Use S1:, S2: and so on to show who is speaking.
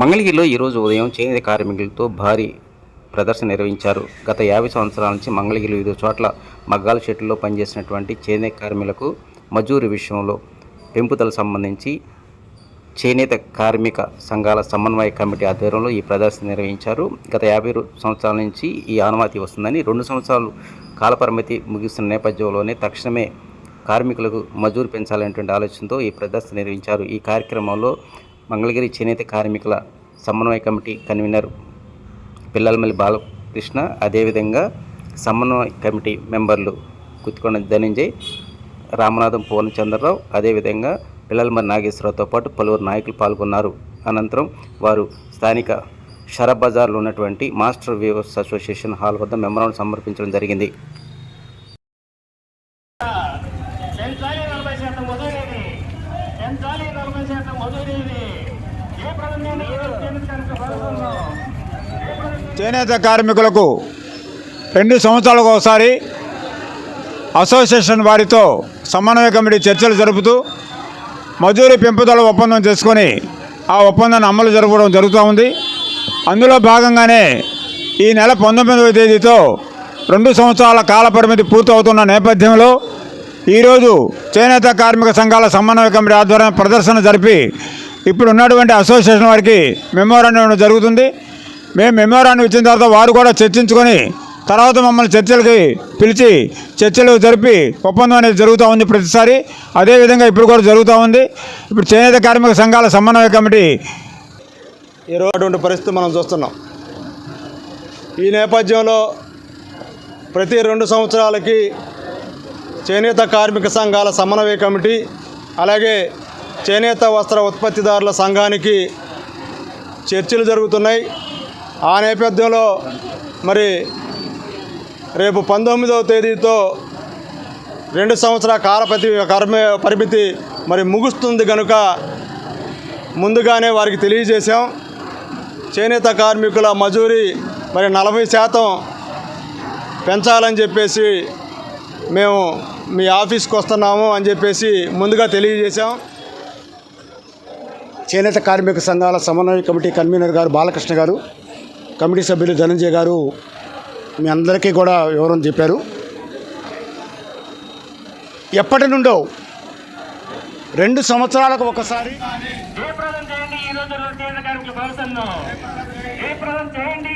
S1: మంగళగిరిలో ఈరోజు ఉదయం చేనేత కార్మికులతో భారీ ప్రదర్శన నిర్వహించారు. గత యాభై సంవత్సరాల నుంచి మంగళగిరిలో వివిధ చోట్ల మగ్గాల చెట్టుల్లో పనిచేసినటువంటి చేనేత కార్మికులకు మజూరు విషయంలో పెంపుదల సంబంధించి చేనేత కార్మిక సంఘాల సమన్వయ కమిటీ ఆధ్వర్యంలో ఈ ప్రదర్శన నిర్వహించారు. గత యాభై సంవత్సరాల నుంచి ఈ అనుమతి వస్తుందని రెండు సంవత్సరాలు కాలపరిమితి ముగిస్తున్న నేపథ్యంలోనే తక్షణమే కార్మికులకు మజూరు పెంచాలనేటువంటి ఆలోచనతో ఈ ప్రదర్శన నిర్వహించారు. ఈ కార్యక్రమంలో మంగళగిరి చేనేత కార్మికుల సమన్వయ కమిటీ కన్వీనర్ పిల్లలమల్లి బాలకృష్ణ అదేవిధంగా సమన్వయ కమిటీ మెంబర్లు కుత్తికొండ ధనంజయ్ రామనాథం పూర్ణచంద్రరావు అదేవిధంగా పిల్లలమరి నాగేశ్వరరావుతో పాటు పలువురు నాయకులు పాల్గొన్నారు. అనంతరం వారు స్థానిక షరబ్ బజార్లో ఉన్నటువంటి మాస్టర్ వ్యూవర్స్ అసోసియేషన్ హాల్ వద్ద మెమరాండం సమర్పించడం జరిగింది
S2: పెంచాలి నలభై శాతం మధురేది పెంచాలి నలభై శాతం మధురేది ఏ
S3: చేనేత కార్మికులకు రెండు సంవత్సరాలకు ఒకసారి అసోసియేషన్ వారితో సమన్వయ కమిటీ చర్చలు జరుపుతూ మజూరీ పెంపుదల ఒప్పందం చేసుకొని ఆ ఒప్పందాన్ని అమలు జరపడం జరుగుతూ ఉంది. అందులో భాగంగానే ఈ నెల పంతొమ్మిదవ తేదీతో రెండు సంవత్సరాల కాల పరిమితి పూర్తవుతున్న నేపథ్యంలో ఈరోజు చేనేత కార్మిక సంఘాల సమన్వయ కమిటీ ఆధ్వర్యం ప్రదర్శన జరిపి ఇప్పుడు ఉన్నటువంటి అసోసియేషన్ వారికి మెమోరాండం జరుగుతుంది. మేము మెమోరాండం ఇచ్చిన తర్వాత వారు కూడా చర్చించుకొని తర్వాత మమ్మల్ని చర్చలకి పిలిచి చర్చలు జరిపి ఒప్పందం అనేది జరుగుతూ ఉంది ప్రతిసారి. అదేవిధంగా ఇప్పుడు కూడా జరుగుతూ ఉంది. ఇప్పుడు చేనేత కార్మిక సంఘాల సమన్వయ కమిటీ
S4: ఈరోజు అటువంటి పరిస్థితి మనం చూస్తున్నాం. ఈ నేపథ్యంలో ప్రతి రెండు సంవత్సరాలకి చేనేత కార్మిక సంఘాల సమన్వయ కమిటీ అలాగే చేనేత వస్త్ర ఉత్పత్తిదారుల సంఘానికి చర్చలు జరుగుతున్నాయి. ఆ నేపథ్యంలో మరి రేపు పంతొమ్మిదవ తేదీతో రెండు సంవత్సరాల కాలపతి కర్మ పరిమితి మరి ముగుస్తుంది కనుక ముందుగానే వారికి తెలియజేశాం. చేనేత కార్మికుల మజూరీ మరి నలభై శాతం పెంచాలని చెప్పేసి మేము మీ ఆఫీస్కి వస్తున్నాము అని చెప్పేసి ముందుగా తెలియజేశాం.
S5: చేనేత కార్మిక సంఘాల సమన్వయ కమిటీ కన్వీనర్ గారు బాలకృష్ణ గారు కమిటీ సభ్యులు ధనంజయ గారు మీ అందరికీ కూడా వివరం చెప్పారు. ఎప్పటి నుండో రెండు సంవత్సరాలకు ఒకసారి
S2: చేయండి